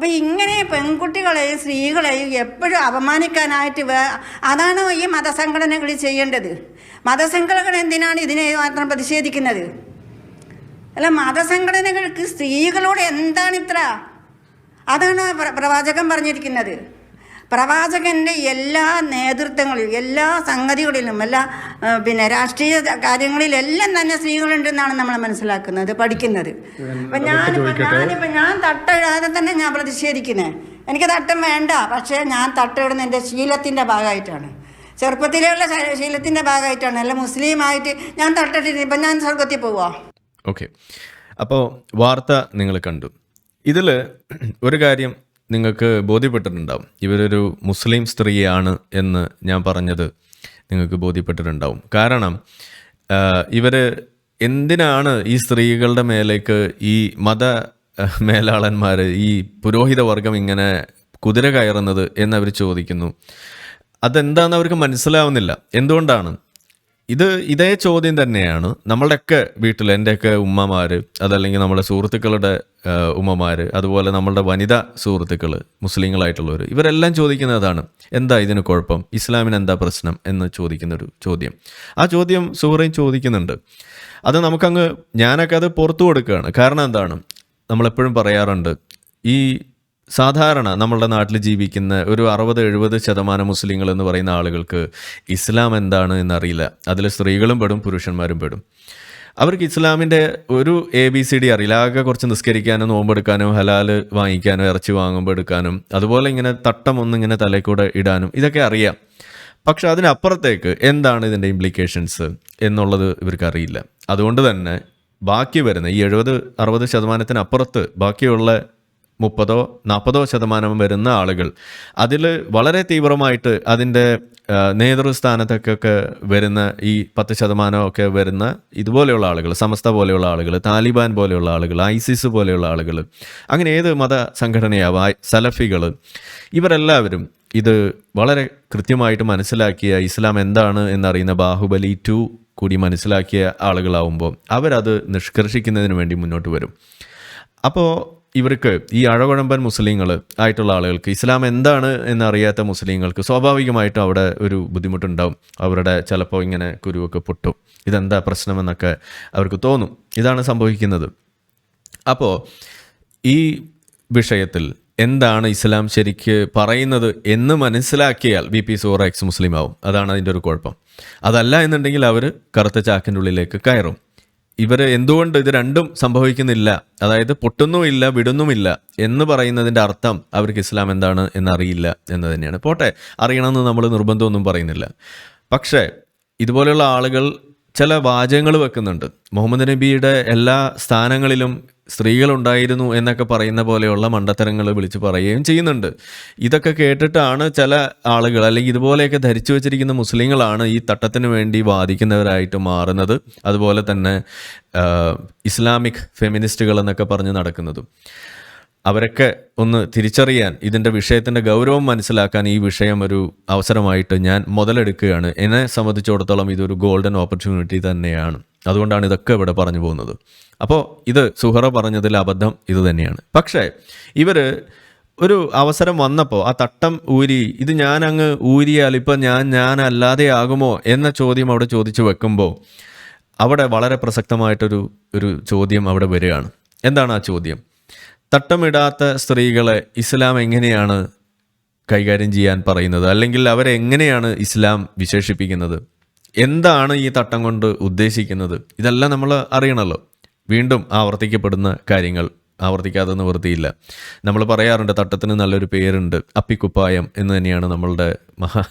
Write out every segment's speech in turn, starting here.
അപ്പം ഇങ്ങനെ പെൺകുട്ടികളെയും സ്ത്രീകളെയും എപ്പോഴും അപമാനിക്കാനായിട്ട് വേ അതാണ് ഈ മതസംഘടനകൾ ചെയ്യേണ്ടത്. മതസംഘടനകൾ എന്തിനാണ് ഇതിനെ മാത്രം പ്രതിഷേധിക്കുന്നത്? അല്ല മതസംഘടനകൾക്ക് സ്ത്രീകളോട് എന്താണ് ഇത്ര? അതാണ് പ്രവാചകം പ്രവാചകൻ പറഞ്ഞിരിക്കുന്നത്. പ്രവാചകന്റെ എല്ലാ നേതൃത്വങ്ങളിലും എല്ലാ സംഗതികളിലും എല്ലാ പിന്നെ രാഷ്ട്രീയ കാര്യങ്ങളിലെല്ലാം തന്നെ സ്ത്രീകളുണ്ടെന്നാണ് നമ്മൾ മനസ്സിലാക്കുന്നത് പഠിക്കുന്നത്. അപ്പം ഞാനിപ്പോൾ ഞാനിപ്പോൾ ഞാൻ തട്ടെഴുതാതെ തന്നെ ഞാൻ പ്രതിഷേധിക്കുന്നത് എനിക്ക് തട്ടം വേണ്ട പക്ഷേ ഞാൻ തട്ടിടുന്ന എന്റെ ശീലത്തിന്റെ ഭാഗമായിട്ടാണ്. ചെറുപ്പത്തിലുള്ള ശീലത്തിന്റെ ഭാഗമായിട്ടാണ്. അല്ല മുസ്ലിമായിട്ട് ഞാൻ തട്ടിട്ടില്ല ഇപ്പം ഞാൻ സ്വർഗത്തിൽ പോവാ. ഓക്കെ. അപ്പോൾ വാർത്ത നിങ്ങൾ കണ്ടു. ഇതിൽ ഒരു കാര്യം നിങ്ങൾക്ക് ബോധ്യപ്പെട്ടിട്ടുണ്ടാവും. ഇവരൊരു മുസ്ലിം സ്ത്രീയാണ് എന്ന് ഞാൻ പറഞ്ഞത് നിങ്ങൾക്ക് ബോധ്യപ്പെട്ടിട്ടുണ്ടാവും. കാരണം ഇവർ എന്തിനാണ് ഈ സ്ത്രീകളുടെ മേലേക്ക് ഈ മത മേലാളന്മാർ ഈ പുരോഹിത വർഗം ഇങ്ങനെ കുതിര കയറുന്നത് എന്നവർ ചോദിക്കുന്നു. അതെന്താണെന്ന് അവർക്ക് മനസ്സിലാവുന്നില്ല. എന്തുകൊണ്ടാണ്? ഇത് ഇതേ ചോദ്യം തന്നെയാണ്. നമ്മളുടെയൊക്കെ വീട്ടിൽ എന്റെയൊക്കെ ഉമ്മമാർ അതല്ലെങ്കിൽ നമ്മുടെ സുഹൃത്തുക്കളുടെ ഉമ്മമാർ അതുപോലെ നമ്മളുടെ വനിതാ സുഹൃത്തുക്കൾ മുസ്ലിങ്ങളായിട്ടുള്ളവർ ഇവരെല്ലാം ചോദിക്കുന്നതാണ് എന്താ ഇതിന് കുഴപ്പം? ഇസ്ലാമിന് എന്താ പ്രശ്നം? എന്ന് ചോദിക്കുന്നൊരു ചോദ്യം. ആ ചോദ്യം സുഹൃയും ചോദിക്കുന്നുണ്ട്. അത് നമുക്കങ്ങ് ഞാനൊക്കെ അത് പുറത്തു കൊടുക്കുകയാണ്. കാരണം എന്താണ്? നമ്മളെപ്പോഴും പറയാറുണ്ട് ഈ സാധാരണ നമ്മളുടെ നാട്ടിൽ ജീവിക്കുന്ന ഒരു അറുപത് എഴുപത് ശതമാനം മുസ്ലിങ്ങൾ എന്ന് പറയുന്ന ആളുകൾക്ക് ഇസ്ലാം എന്താണ് എന്നറിയില്ല. അതിൽ സ്ത്രീകളും പെടും പുരുഷന്മാരും പെടും. അവർക്ക് ഇസ്ലാമിന്റെ ഒരു എ ബി സി ഡി അറിയില്ല. ആകെ കുറച്ച് നിസ്കരിക്കാനോ നോമ്പെടുക്കാനോ ഹലാൽ വാങ്ങിക്കാനോ ഇറച്ചി വാങ്ങുമ്പോൾ എടുക്കാനും അതുപോലെ ഇങ്ങനെ തട്ടം ഒന്നിങ്ങനെ തലയിൽ ഇടാനും ഇതൊക്കെ അറിയാം. പക്ഷെ അതിനപ്പുറത്തേക്ക് എന്താണ് ഇതിന്റെ ഇംപ്ലിക്കേഷൻസ് എന്നുള്ളത് ഇവർക്ക് അറിയില്ല. അതുകൊണ്ട് തന്നെ ബാക്കി വരുന്ന ഈ എഴുപത് അറുപത് ശതമാനത്തിനപ്പുറത്ത് ബാക്കിയുള്ള മുപ്പതോ നാൽപ്പതോ ശതമാനം വരുന്ന ആളുകൾ. അതിൽ വളരെ തീവ്രമായിട്ട് അതിന്റെ നേതൃസ്ഥാനത്തൊക്കെ വരുന്ന ഈ പത്ത് ശതമാനം ഒക്കെ വരുന്ന ഇതുപോലെയുള്ള ആളുകൾ സമസ്ത പോലെയുള്ള ആളുകൾ താലിബാൻ പോലെയുള്ള ആളുകൾ ഐസിസ് പോലെയുള്ള ആളുകൾ അങ്ങനെ ഏത് മത സംഘടനയാവാം സലഫികൾ ഇവരെല്ലാവരും ഇത് വളരെ കൃത്യമായിട്ട് മനസ്സിലാക്കിയ ഇസ്ലാം എന്താണ് എന്നറിയുന്ന ബാഹുബലി ടു കൂടി മനസ്സിലാക്കിയ ആളുകളാവുമ്പോൾ അവരത് നിഷ്കർഷിക്കുന്നതിന് വേണ്ടി മുന്നോട്ട് വരും. അപ്പോൾ ഇവർക്ക് ഈ അഴകുഴമ്പൻ മുസ്ലിങ്ങൾ ആയിട്ടുള്ള ആളുകൾക്ക് ഇസ്ലാം എന്താണ് എന്നറിയാത്ത മുസ്ലിങ്ങൾക്ക് സ്വാഭാവികമായിട്ടും അവിടെ ഒരു ബുദ്ധിമുട്ടുണ്ടാവും. അവരുടെ ചിലപ്പോൾ ഇങ്ങനെ കുരുവൊക്കെ പൊട്ടും. ഇതെന്താ പ്രശ്നമെന്നൊക്കെ അവർക്ക് തോന്നും. ഇതാണ് സംഭവിക്കുന്നത്. അപ്പോൾ ഈ വിഷയത്തിൽ എന്താണ് ഇസ്ലാം ശരിക്ക് പറയുന്നത് എന്ന് മനസ്സിലാക്കിയാൽ ബി പി സോറ എക്സ് മുസ്ലിം ആവും അതാണ് അതിന്റെ ഒരു കുഴപ്പം. അതല്ല എന്നുണ്ടെങ്കിൽ അവർ കറുത്ത ചാക്കിന്റെ ഉള്ളിലേക്ക് കയറും. ഇവർ എന്തുകൊണ്ട് ഇത് രണ്ടും സംഭവിക്കുന്നില്ല? അതായത് പൊട്ടുന്നുമില്ല വിടുന്നുമില്ല എന്ന് പറയുന്നതിന്റെ അർത്ഥം അവർക്ക് ഇസ്ലാം എന്താണ് എന്നറിയില്ല എന്ന് തന്നെയാണ്. പോട്ടെ അറിയണമെന്ന് നമ്മൾ നിർബന്ധമൊന്നും പറയുന്നില്ല. പക്ഷേ ഇതുപോലെയുള്ള ആളുകൾ ചില വാചകങ്ങൾ വെക്കുന്നുണ്ട്. മുഹമ്മദ് നബിയുടെ എല്ലാ സ്ഥാനങ്ങളിലും സ്ത്രീകളുണ്ടായിരുന്നു എന്നൊക്കെ പറയുന്ന പോലെയുള്ള മണ്ടത്തരങ്ങൾ വിളിച്ച് പറയുകയും ചെയ്യുന്നുണ്ട്. ഇതൊക്കെ കേട്ടിട്ടാണ് ചില ആളുകൾ അല്ലെങ്കിൽ ഇതുപോലെയൊക്കെ ധരിച്ചു വെച്ചിരിക്കുന്ന മുസ്ലിങ്ങളാണ് ഈ തട്ടത്തിന് വേണ്ടി വാദിക്കുന്നവരായിട്ട് മാറുന്നത്. അതുപോലെ തന്നെ ഇസ്ലാമിക് ഫെമിനിസ്റ്റുകൾ എന്നൊക്കെ പറഞ്ഞ് നടക്കുന്നതും. അവരൊക്കെ ഒന്ന് തിരിച്ചറിയാൻ ഇതിന്റെ വിഷയത്തിന്റെ ഗൗരവം മനസ്സിലാക്കാൻ ഈ വിഷയം ഒരു അവസരമായിട്ട് ഞാൻ മുതലെടുക്കുകയാണ്. എന്നെ സംബന്ധിച്ചിടത്തോളം ഇതൊരു ഗോൾഡൻ ഓപ്പർച്യൂണിറ്റി തന്നെയാണ്. അതുകൊണ്ടാണ് ഇതൊക്കെ ഇവിടെ പറഞ്ഞു പോകുന്നത്. അപ്പോൾ ഇത് സുഹറ പറഞ്ഞതിൽ അബദ്ധം ഇത് തന്നെയാണ്. പക്ഷേ ഇവർ ഒരു അവസരം വന്നപ്പോൾ ആ തട്ടം ഊരി ഇത് ഞാൻ അങ്ങ് ഊരിയാൽ ഇപ്പം ഞാൻ അല്ലാതെ ആകുമോ എന്ന ചോദ്യം അവിടെ ചോദിച്ചു വെക്കുമ്പോൾ അവിടെ വളരെ പ്രസക്തമായിട്ടൊരു ഒരു ചോദ്യം അവിടെ വരികയാണ്. എന്താണ് ആ ചോദ്യം? തട്ടമിടാത്ത സ്ത്രീകളെ ഇസ്ലാം എങ്ങനെയാണ് കൈകാര്യം ചെയ്യാൻ പറയുന്നത്? അല്ലെങ്കിൽ അവരെ എങ്ങനെയാണ് ഇസ്ലാം വിശേഷിപ്പിക്കുന്നത്? എന്താണ് ഈ തട്ടം കൊണ്ട് ഉദ്ദേശിക്കുന്നത്? ഇതെല്ലാം നമ്മൾ അറിയണമല്ലോ വീണ്ടും ആവർത്തിക്കപ്പെടുന്ന കാര്യങ്ങൾ. ആവർത്തിക്കാതെ നിവൃത്തിയില്ല നമ്മൾ പറയാറുണ്ട് തട്ടത്തിന് നല്ലൊരു പേരുണ്ട് അപ്പിക്കുപ്പായം എന്ന് തന്നെയാണ് നമ്മളുടെ മഹാ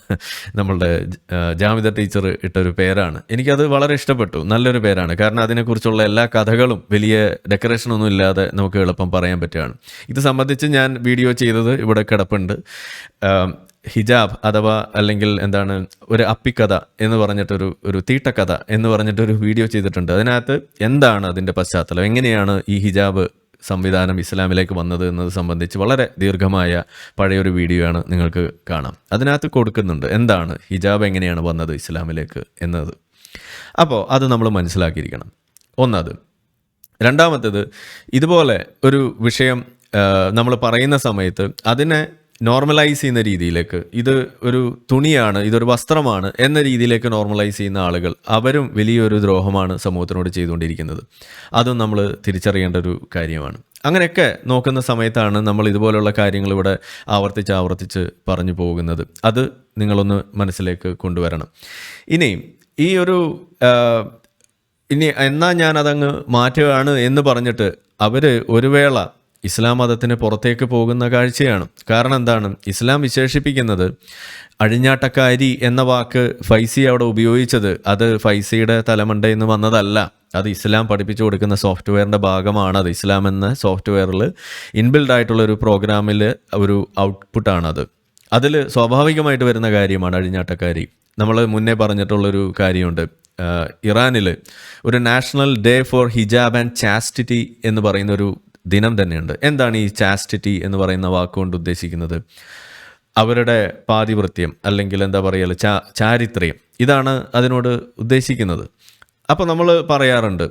നമ്മളുടെ ജാമിത ടീച്ചർ ഇട്ടൊരു പേരാണ്. എനിക്കത് വളരെ ഇഷ്ടപ്പെട്ടു. നല്ലൊരു പേരാണ്. കാരണം അതിനെക്കുറിച്ചുള്ള എല്ലാ കഥകളും വലിയ ഡെക്കറേഷനൊന്നും ഇല്ലാതെ നമുക്ക് എളുപ്പം പറയാൻ പറ്റുകയാണ്. ഇത് സംബന്ധിച്ച് ഞാൻ വീഡിയോ ചെയ്തത് ഇവിടെ കിടപ്പുണ്ട്. ഹിജാബ് അഥവാ അല്ലെങ്കിൽ എന്താണ് ഒരു അപ്പിക്കഥ എന്ന് പറഞ്ഞിട്ടൊരു ഒരു തീട്ടക്കഥ എന്ന് പറഞ്ഞിട്ടൊരു വീഡിയോ ചെയ്തിട്ടുണ്ട്. അതിനകത്ത് എന്താണ് അതിന്റെ പശ്ചാത്തലം? എങ്ങനെയാണ് ഈ ഹിജാബ് സംവിധാനം ഇസ്ലാമിലേക്ക് വന്നത് എന്നത് സംബന്ധിച്ച് വളരെ ദീർഘമായ പഴയൊരു വീഡിയോ ആണ് നിങ്ങൾക്ക് കാണാം. അതിനകത്ത് കൊടുക്കുന്നുണ്ട് എന്താണ് ഹിജാബ് എങ്ങനെയാണ് വന്നത് ഇസ്ലാമിലേക്ക് എന്നത്. അപ്പോൾ അത് നമ്മൾ മനസ്സിലാക്കിയിരിക്കണം. ഒന്നത് രണ്ടാമത്തേത് ഇതുപോലെ ഒരു വിഷയം നമ്മൾ പറയുന്ന സമയത്ത് അതിനെ നോർമലൈസ് ചെയ്യുന്ന രീതിയിലേക്ക് ഇത് ഒരു തുണിയാണ് ഇതൊരു വസ്ത്രമാണ് എന്ന രീതിയിലേക്ക് നോർമലൈസ് ചെയ്യുന്ന ആളുകൾ അവരും വലിയൊരു ദ്രോഹമാണ് സമൂഹത്തിനോട് ചെയ്തുകൊണ്ടിരിക്കുന്നത്. അതും നമ്മൾ തിരിച്ചറിയേണ്ട ഒരു കാര്യമാണ്. അങ്ങനെയൊക്കെ നോക്കുന്ന സമയത്താണ് നമ്മൾ ഇതുപോലുള്ള കാര്യങ്ങൾ ഇവിടെ ആവർത്തിച്ച് ആവർത്തിച്ച് പറഞ്ഞു പോകുന്നത്. അത് നിങ്ങളൊന്ന് മനസ്സിലേക്ക് കൊണ്ടുവരണം. ഇനിയും ഈ ഒരു ഇനി എന്നാ ഞാൻ അതങ്ങ് മാറ്റുകയാണ് എന്ന് പറഞ്ഞിട്ട് അവർ ഒരു വേള ഇസ്ലാം മതത്തിന് പുറത്തേക്ക് പോകുന്ന കാഴ്ചയാണ്. കാരണം എന്താണ്? ഇസ്ലാം വിശേഷിപ്പിക്കുന്നത് അഴിഞ്ഞാട്ടക്കാരി എന്ന വാക്ക് ഫൈസി അവിടെ ഉപയോഗിച്ചത്. അത് ഫൈസിയുടെ തലമണ്ടയിൽ നിന്ന് വന്നതല്ല. അത് ഇസ്ലാം പഠിപ്പിച്ചു കൊടുക്കുന്ന സോഫ്റ്റ്വെയറിന്റെ ഭാഗമാണ് അത്. ഇസ്ലാം എന്ന സോഫ്റ്റ്വെയറിൽ ഇൻബിൽഡ് ആയിട്ടുള്ള ഒരു പ്രോഗ്രാമിൽ ഒരു ഔട്ട്പുട്ടാണത് അതിൽ സ്വാഭാവികമായിട്ട് വരുന്ന കാര്യമാണ് അഴിഞ്ഞാട്ടക്കാരി. നമ്മൾ മുന്നേ പറഞ്ഞിട്ടുള്ളൊരു കാര്യമുണ്ട്. ഇറാനിൽ ഒരു national day for hijab and chastity എന്ന് പറയുന്ന ഒരു ദിനം തന്നെയുണ്ട്. എന്താണ് ഈ ചാസ്റ്റിറ്റി എന്ന് പറയുന്ന വാക്കുകൊണ്ട് ഉദ്ദേശിക്കുന്നത്? അവരുടെ പാതിവൃത്യം അല്ലെങ്കിൽ എന്താ പറയുക ചാ ചാരിത്ര്യം. ഇതാണ് അതിനോട് ഉദ്ദേശിക്കുന്നത്. അപ്പോൾ നമ്മൾ പറയാറുണ്ട്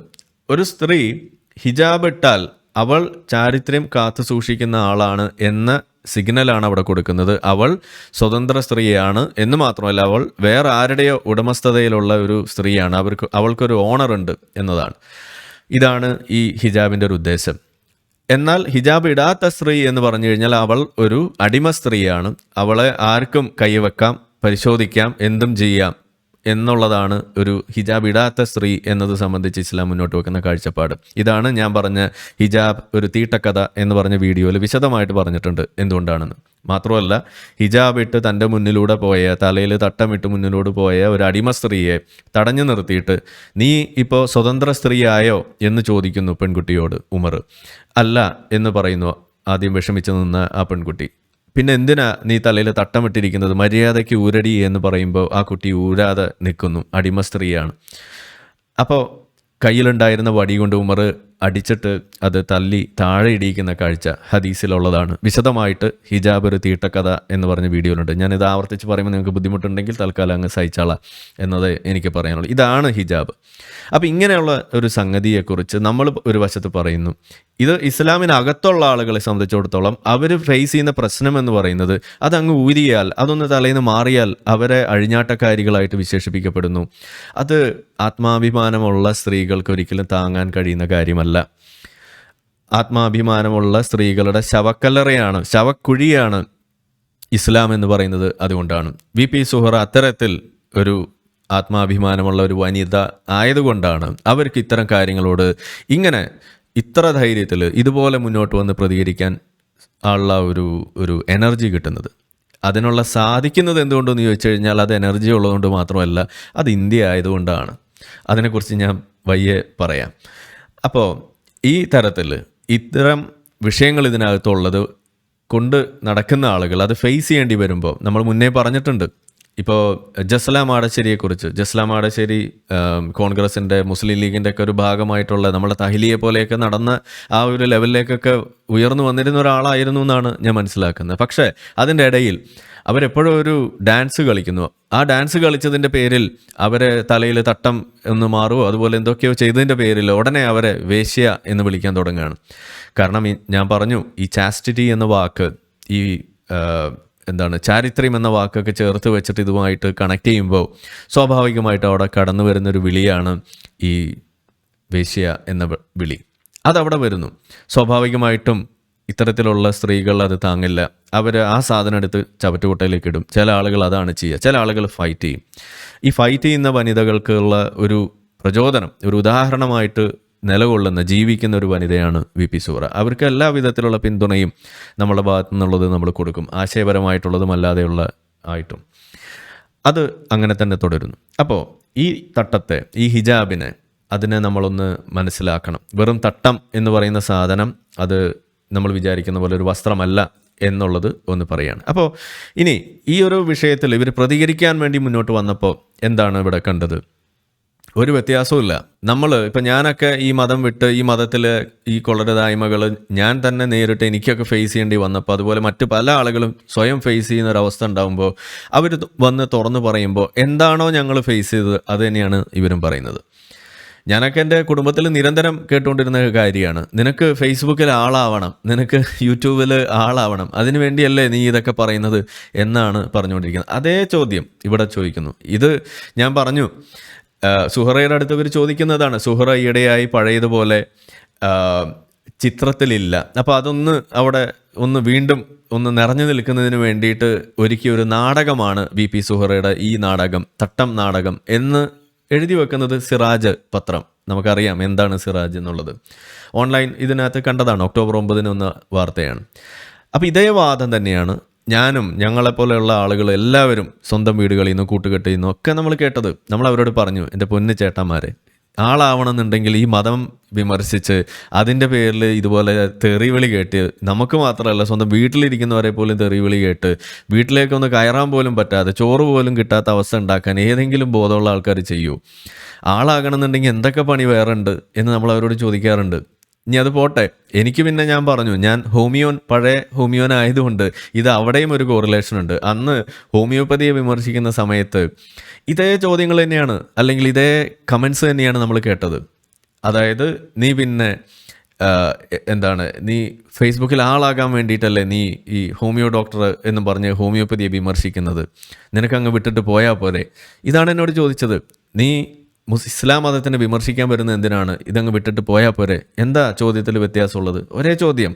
ഒരു സ്ത്രീ ഹിജാബ് ഇട്ടാൽ അവൾ ചാരിത്രം കാത്തു സൂക്ഷിക്കുന്ന ആളാണ് എന്ന സിഗ്നലാണ് അവിടെ കൊടുക്കുന്നത്. അവൾ സ്വതന്ത്ര സ്ത്രീയാണ് എന്ന് മാത്രമല്ല അവൾ വേറെ ആരുടെയോ ഉടമസ്ഥതയിലുള്ള ഒരു സ്ത്രീയാണ്. അവർക്ക് അവൾക്കൊരു ഓണറുണ്ട് എന്നതാണ്. ഇതാണ് ഈ ഹിജാബിന്റെ ഒരു ഉദ്ദേശം. എന്നാൽ ഹിജാബ് ഇടാത്ത സ്ത്രീ എന്ന് പറഞ്ഞു കഴിഞ്ഞാൽ അവൾ ഒരു അടിമ സ്ത്രീയാണ്. അവളെ ആർക്കും കൈവെക്കാം പരിശോധിക്കാം എന്തും ചെയ്യാം എന്നുള്ളതാണ് ഒരു ഹിജാബ് ഇടാത്ത സ്ത്രീ എന്നത് സംബന്ധിച്ച് ഇസ്ലാം മുന്നോട്ട് വെക്കുന്ന കാഴ്ചപ്പാട്. ഇതാണ് ഞാൻ പറഞ്ഞ ഹിജാബ് ഒരു തീട്ടക്കഥ എന്ന് പറഞ്ഞ വീഡിയോയിൽ വിശദമായിട്ട് പറഞ്ഞിട്ടുണ്ട് എന്തുകൊണ്ടാണെന്ന്. മാത്രമല്ല ഹിജാബ് ഇട്ട് തന്റെ മുന്നിലൂടെ പോയ തലയിൽ തട്ടമിട്ട് മുന്നിലൂടെ പോയ ഒരു അടിമ സ്ത്രീയെ തടഞ്ഞു നിർത്തിയിട്ട് നീ ഇപ്പോൾ സ്വതന്ത്ര സ്ത്രീയായോ? എന്ന് ചോദിക്കുന്നു പെൺകുട്ടിയോട് ഉമർ. അല്ല എന്ന് പറയുന്നു ആദ്യം വിഷമിച്ചു നിന്ന ആ പെൺകുട്ടി. പിന്നെ എന്തിനാ നീ തലയിൽ തട്ടമിട്ടിരിക്കുന്നത് മര്യാദയ്ക്ക് ഊരടി എന്ന് പറയുമ്പോൾ ആ കുട്ടി ഊരാതെ നിൽക്കുന്നു. അടിമ സ്ത്രീയാണ്. അപ്പോൾ കയ്യിലുണ്ടായിരുന്ന വടി കൊണ്ട് ഉമർ അടിച്ചിട്ട് അത് തല്ലി താഴെ ഇടിയിക്കുന്ന കാഴ്ച ഹദീസിലുള്ളതാണ്. വിശദമായിട്ട് ഹിജാബ് ഒരു തീട്ടക്കഥ എന്ന് പറഞ്ഞ വീഡിയോയിലുണ്ട്. ഞാനിത് ആവർത്തിച്ച് പറയുമ്പോൾ നിങ്ങൾക്ക് ബുദ്ധിമുട്ടുണ്ടെങ്കിൽ തൽക്കാലം അങ്ങ് സഹിച്ചാളാം എന്നത് എനിക്ക് പറയാനുള്ളൂ. ഇതാണ് ഹിജാബ്. അപ്പോൾ ഇങ്ങനെയുള്ള ഒരു സംഗതിയെക്കുറിച്ച് നമ്മൾ ഒരു വശത്ത് പറയുന്നു ഇത് ഇസ്ലാമിനകത്തുള്ള ആളുകളെ സംബന്ധിച്ചിടത്തോളം അവർ ഫേസ് ചെയ്യുന്ന പ്രശ്നം എന്ന് പറയുന്നത് അതങ്ങ് ഊരിയാൽ അതൊന്ന് തലേന്ന് മാറിയാൽ അവരെ അഴിഞ്ഞാട്ടക്കാരികളായിട്ട് വിശേഷിപ്പിക്കപ്പെടുന്നു. അത് ആത്മാഭിമാനമുള്ള സ്ത്രീകൾക്ക് ഒരിക്കലും താങ്ങാൻ കഴിയുന്ന കാര്യമല്ല. ആത്മാഭിമാനമുള്ള സ്ത്രീകളുടെ ശവക്കല്ലറയാണ് ശവക്കുഴിയാണ് ഇസ്ലാം എന്ന് പറയുന്നത് അതുകൊണ്ടാണ്. വി പി സുഹറ അത്തരത്തിൽ ഒരു ആത്മാഭിമാനമുള്ള ഒരു വനിത ആയതുകൊണ്ടാണ് അവർക്ക് ഇത്തരം കാര്യങ്ങളോട് ഇങ്ങനെ ഇത്ര ധൈര്യത്തിൽ ഇതുപോലെ മുന്നോട്ട് വന്ന് പ്രതികരിക്കാൻ ഉള്ള ഒരു ഒരു എനർജി കിട്ടുന്നത്. അതിനുള്ള സാധിക്കുന്നത് എന്തുകൊണ്ടെന്ന് ചോദിച്ചു കഴിഞ്ഞാൽ അത് എനർജി ഉള്ളതുകൊണ്ട് മാത്രമല്ല അത് ഇന്ത്യ ആയതുകൊണ്ടാണ്. അതിനെക്കുറിച്ച് ഞാൻ വയ്യെ പറയാം. അപ്പോൾ ഈ തരത്തിൽ ഇത്തരം വിഷയങ്ങൾ ഇതിനകത്തുള്ളത് കൊണ്ട് നടക്കുന്ന ആളുകൾ അത് ഫേസ് ചെയ്യേണ്ടി വരുമ്പോൾ നമ്മൾ മുന്നേ പറഞ്ഞിട്ടുണ്ട്. ഇപ്പോൾ ജസ്ലാം ആടശ്ശേരിയെക്കുറിച്ച് ജസ്ലാം ആടശ്ശേരി ആം, കോൺഗ്രസിന്റെ മുസ്ലിം ലീഗിന്റെ ഒക്കെ ഒരു ഭാഗമായിട്ടുള്ള നമ്മുടെ തഹിലിയെ പോലെയൊക്കെ നടന്ന ആ ഒരു ലെവലിലേക്കൊക്കെ ഉയർന്നു വന്നിരുന്ന ഒരാളായിരുന്നു എന്നാണ് ഞാൻ മനസ്സിലാക്കുന്നത്. പക്ഷേ അതിന്റെ ഇടയിൽ അവരെപ്പോഴും ഒരു ഡാൻസ് കളിക്കുന്നു. ആ ഡാൻസ് കളിച്ചതിന്റെ പേരിൽ അവരെ തലയിൽ തട്ടം എന്ന് മാറുമോ അതുപോലെ എന്തൊക്കെയോ ചെയ്തതിന്റെ പേരിൽ ഉടനെ അവരെ വേശ്യ എന്ന് വിളിക്കാൻ തുടങ്ങുകയാണ്. കാരണം ഞാൻ പറഞ്ഞു ഈ ചാസ്റ്റിറ്റി എന്ന വാക്ക് ഈ എന്താണ് ചാരിത്രം എന്ന വാക്കൊക്കെ ചേർത്ത് വെച്ചിട്ട് ഇതുമായിട്ട് കണക്ട് ചെയ്യുമ്പോൾ സ്വാഭാവികമായിട്ട് അവിടെ കടന്നു വരുന്നൊരു വിളിയാണ് ഈ വേശ്യ എന്ന വിളി. അതവിടെ വരുന്നു. സ്വാഭാവികമായിട്ടും ഇത്തരത്തിലുള്ള സ്ത്രീകൾ അത് താങ്ങില്ല. അവർ ആ സാധനം എടുത്ത് ചവറ്റുകൊട്ടയിലേക്ക് ഇടും. ചില ആളുകൾ അതാണ് ചെയ്യുക. ചില ആളുകൾ ഫൈറ്റ് ചെയ്യും. ഈ ഫൈറ്റ് ചെയ്യുന്ന വനിതകൾക്കുള്ള ഒരു പ്രചോദനം ഒരു ഉദാഹരണമായിട്ട് നിലകൊള്ളുന്ന ജീവിക്കുന്ന ഒരു വനിതയാണ് വി പി സൂറ അവർക്ക് എല്ലാ വിധത്തിലുള്ള പിന്തുണയും നമ്മുടെ ഭാഗത്തു നിന്നുള്ളത് നമ്മൾ കൊടുക്കും. ആശയപരമായിട്ടുള്ളതും അല്ലാതെയുള്ള ആയിട്ടും. അത് അങ്ങനെ തന്നെ തുടരുന്നു. അപ്പോൾ ഈ തട്ടത്തെ ഈ ഹിജാബിനെ അതിനെ നമ്മളൊന്ന് മനസ്സിലാക്കണം. വെറും തട്ടം എന്ന് പറയുന്ന സാധനം അത് നമ്മൾ വിചാരിക്കുന്ന പോലെ ഒരു വസ്ത്രമല്ല എന്നുള്ളത് ഒന്ന് പറയാണ്. അപ്പോൾ ഇനി ഈ ഒരു വിഷയത്തിൽ ഇവർ പ്രതികരിക്കാൻ വേണ്ടി മുന്നോട്ട് വന്നപ്പോൾ എന്താണ് ഇവിടെ കണ്ടത്? ഒരു വ്യത്യാസവുമില്ല. നമ്മൾ ഇപ്പം ഞാനൊക്കെ ഈ മതം വിട്ട് ഈ മതത്തിൽ ഈ കൊള്ളരുതായ്മകൾ ഞാൻ തന്നെ നേരിട്ട് എനിക്കൊക്കെ ഫേസ് ചെയ്യേണ്ടി വന്നപ്പോൾ അതുപോലെ മറ്റ് പല ആളുകളും സ്വയം ഫേസ് ചെയ്യുന്ന ഒരവസ്ഥ ഉണ്ടാകുമ്പോൾ അവർ വന്ന് തുറന്നു പറയുമ്പോൾ എന്താണോ ഞങ്ങൾ ഫേസ് ചെയ്തത് അത് തന്നെയാണ് ഇവരും പറയുന്നത്. ഞാനൊക്കെ എന്റെ കുടുംബത്തിൽ നിരന്തരം കേട്ടുകൊണ്ടിരുന്ന കാര്യമാണ്. നിനക്ക് ഫേസ്ബുക്കിൽ ആളാവണം. നിനക്ക് യൂട്യൂബിൽ ആളാവണം. അതിനു വേണ്ടിയല്ലേ നീ ഇതൊക്കെ പറയുന്നത് എന്നാണ് പറഞ്ഞുകൊണ്ടിരിക്കുന്നത്. അതേ ചോദ്യം ഇവിടെ ചോദിക്കുന്നു. ഇത് ഞാൻ പറഞ്ഞു. സുഹറയുടെ അടുത്ത് ഇവർ ചോദിക്കുന്നതാണ് സുഹറ ഈയിടെയായി പഴയതുപോലെ ചിത്രത്തിലില്ല. അപ്പോൾ അതൊന്ന് അവിടെ ഒന്ന് വീണ്ടും ഒന്ന് നിറഞ്ഞു നിൽക്കുന്നതിന് വേണ്ടിയിട്ട് ഒരുക്കിയ ഒരു നാടകമാണ് വി പി സുഹറയുടെ ഈ നാടകം തട്ടം നാടകം എന്ന് എഴുതി വെക്കുന്നത് സിറാജ് പത്രം. നമുക്കറിയാം എന്താണ് സിറാജ് എന്നുള്ളത്. ഓൺലൈൻ ഇതിനകത്ത് കണ്ടതാണ് ഒക്ടോബർ ഒമ്പതിന് ഒന്ന് വാർത്തയാണ്. അപ്പോൾ ഇതേ വാദം തന്നെയാണ് ഞാനും ഞങ്ങളെപ്പോലെയുള്ള ആളുകൾ എല്ലാവരും സ്വന്തം വീടുകളിൽ നിന്ന് കൂട്ടുകെട്ടിൽ നിന്നും ഒക്കെ നമ്മൾ കേട്ടത്. നമ്മൾ അവരോട് പറഞ്ഞു എന്റെ പൊന്നു ചേട്ടന്മാരെ ആളാവണമെന്നുണ്ടെങ്കിൽ ഈ മതം വിമർശിച്ച് അതിന്റെ പേരിൽ ഇതുപോലെ തെറിവിളി കേട്ട് നമുക്ക് മാത്രമല്ല സ്വന്തം വീട്ടിലിരിക്കുന്നവരെ പോലും തെറിവിളി കേട്ട് വീട്ടിലേക്കൊന്ന് കയറാൻ പോലും പറ്റാതെ ചോറ് പോലും കിട്ടാത്ത അവസ്ഥ ഉണ്ടാക്കാൻ ഏതെങ്കിലും ബോധമുള്ള ആൾക്കാർ ചെയ്യൂ. ആളാകണമെന്നുണ്ടെങ്കിൽ എന്തൊക്കെ പണി വേറെ ഉണ്ട് എന്ന് നമ്മൾ അവരോട് ചോദിക്കാറുണ്ട്. ഇനി അത് പോട്ടെ. എനിക്ക് പിന്നെ ഞാൻ പറഞ്ഞു ഞാൻ ഹോമിയോൻ പഴയ ഹോമിയോൻ ആയതുകൊണ്ട് ഇത് അവിടെയും ഒരു കോറിലേഷൻ ഉണ്ട്. അന്ന് ഹോമിയോപ്പതിയെ വിമർശിക്കുന്ന സമയത്ത് ഇതേ ചോദ്യങ്ങൾ തന്നെയാണ് അല്ലെങ്കിൽ ഇതേ കമൻസ് തന്നെയാണ് നമ്മൾ കേട്ടത്. അതായത് നീ പിന്നെ എന്താണ് നീ ഫേസ്ബുക്കിൽ ആളാകാൻ വേണ്ടിയിട്ടല്ലേ നീ ഈ ഹോമിയോ ഡോക്ടർ എന്ന് പറഞ്ഞ് ഹോമിയോപ്പതിയെ വിമർശിക്കുന്നത്. നിനക്കങ്ങ് വിട്ടിട്ട് പോയാൽ പോരെ. ഇതാണ് എന്നോട് ചോദിച്ചത്. നീ മുസ് ഇസ്ലാം മതത്തിനെ വിമർശിക്കാൻ വരുന്നത് എന്തിനാണ്? ഇതങ്ങ് വിട്ടിട്ട് പോയാൽ പോരെ? എന്താ ചോദ്യത്തിൽ വ്യത്യാസമുള്ളത്? ഒരേ ചോദ്യം.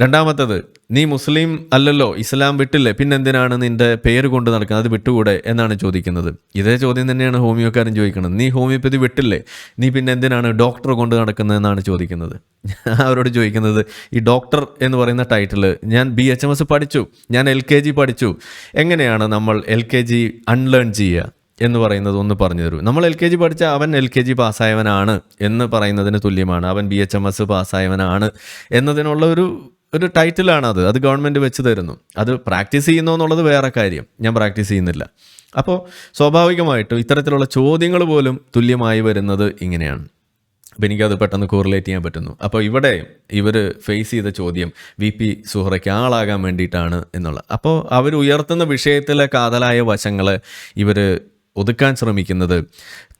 രണ്ടാമത്തത് നീ മുസ്ലിം അല്ലല്ലോ ഇസ്ലാം വിട്ടില്ലേ? പിന്നെന്തിനാണ് നിന്റെ പേര് കൊണ്ട് നടക്കുന്നത്? അത് വിട്ടുകൂടെ എന്നാണ് ചോദിക്കുന്നത്. ഇതേ ചോദ്യം തന്നെയാണ് ഹോമിയോക്കാരൻ ചോദിക്കുന്നത്. നീ ഹോമിയോപ്പതി വിട്ടില്ലേ? നീ പിന്നെ എന്തിനാണ് ഡോക്ടർ കൊണ്ട് നടക്കുന്നതെന്നാണ് ചോദിക്കുന്നത്. അവരോട് ചോദിക്കുന്നത് ഈ ഡോക്ടർ എന്ന് പറയുന്ന ടൈറ്റിൽ ഞാൻ ബി എച്ച് എം എസ് പഠിച്ചു ഞാൻ എൽ കെ ജി പഠിച്ചു. എങ്ങനെയാണ് നമ്മൾ എൽ കെ ജി അൺലേൺ ചെയ്യുക? എന്ന് പറയുന്നത് ഒന്ന് പറഞ്ഞു തരൂ. നമ്മൾ എൽ കെ ജി പഠിച്ച അവൻ എൽ കെ ജി പാസ്സായവനാണ് എന്ന് പറയുന്നതിന് തുല്യമാണ്. അവൻ ബി എച്ച് എം എസ് പാസ്സായവനാണ് എന്നതിനുള്ള ഒരു ഒരു ടൈറ്റിലാണത് അത്. ഗവൺമെന്റ് വെച്ച് തരുന്നു. അത് പ്രാക്ടീസ് ചെയ്യുന്നു എന്നുള്ളത് വേറെ കാര്യം. ഞാൻ പ്രാക്ടീസ് ചെയ്യുന്നില്ല. അപ്പോൾ സ്വാഭാവികമായിട്ടും ഇത്തരത്തിലുള്ള ചോദ്യങ്ങൾ പോലും തുല്യമായി വരുന്നത് ഇങ്ങനെയാണ്. അപ്പം എനിക്കത് പെട്ടെന്ന് കോറിലേറ്റ് ചെയ്യാൻ പറ്റുന്നു. അപ്പോൾ ഇവിടെ ഇവർ ഫേസ് ചെയ്ത ചോദ്യം വി പി സുഹറയ്ക്ക് ആളാകാൻ വേണ്ടിയിട്ടാണ് എന്നുള്ള അപ്പോൾ അവർ ഉയർത്തുന്ന വിഷയത്തിലെ കാതലായ വശങ്ങൾ ഇവർ ഒതുക്കാൻ ശ്രമിക്കുന്നത്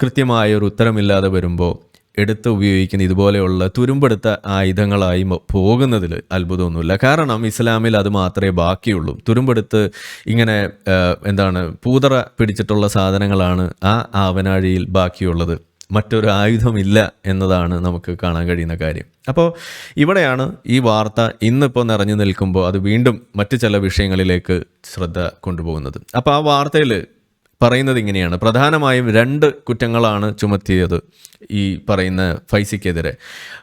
കൃത്യമായ ഒരു ഉത്തരമില്ലാതെ വരുമ്പോൾ എടുത്ത് ഉപയോഗിക്കുന്ന ഇതുപോലെയുള്ള തുരുമ്പെടുത്ത ആയുധങ്ങളായി പോകുന്നതിൽ അത്ഭുതമൊന്നുമില്ല. കാരണം ഇസ്ലാമിൽ അത് മാത്രമേ ബാക്കിയുള്ളൂ. തുരുമ്പെടുത്ത് ഇങ്ങനെ എന്താണ് പൂതറ പിടിച്ചിട്ടുള്ള സാധനങ്ങളാണ് ആ ആവനാഴിയിൽ ബാക്കിയുള്ളത്. മറ്റൊരു ആയുധമില്ല എന്നതാണ് നമുക്ക് കാണാൻ കഴിയുന്ന കാര്യം. അപ്പോൾ ഇവിടെയാണ് ഈ വാർത്ത ഇന്നിപ്പോൾ നിറഞ്ഞു നിൽക്കുമ്പോൾ അത് വീണ്ടും മറ്റു ചില വിഷയങ്ങളിലേക്ക് ശ്രദ്ധ കൊണ്ടുപോകുന്നത്. അപ്പോൾ ആ വാർത്തയിൽ പറയുന്നത് ഇങ്ങനെയാണ്. പ്രധാനമായും രണ്ട് കുറ്റങ്ങളാണ് ചുമത്തിയത് ഈ പറയുന്ന ഫൈസിക്കെതിരെ.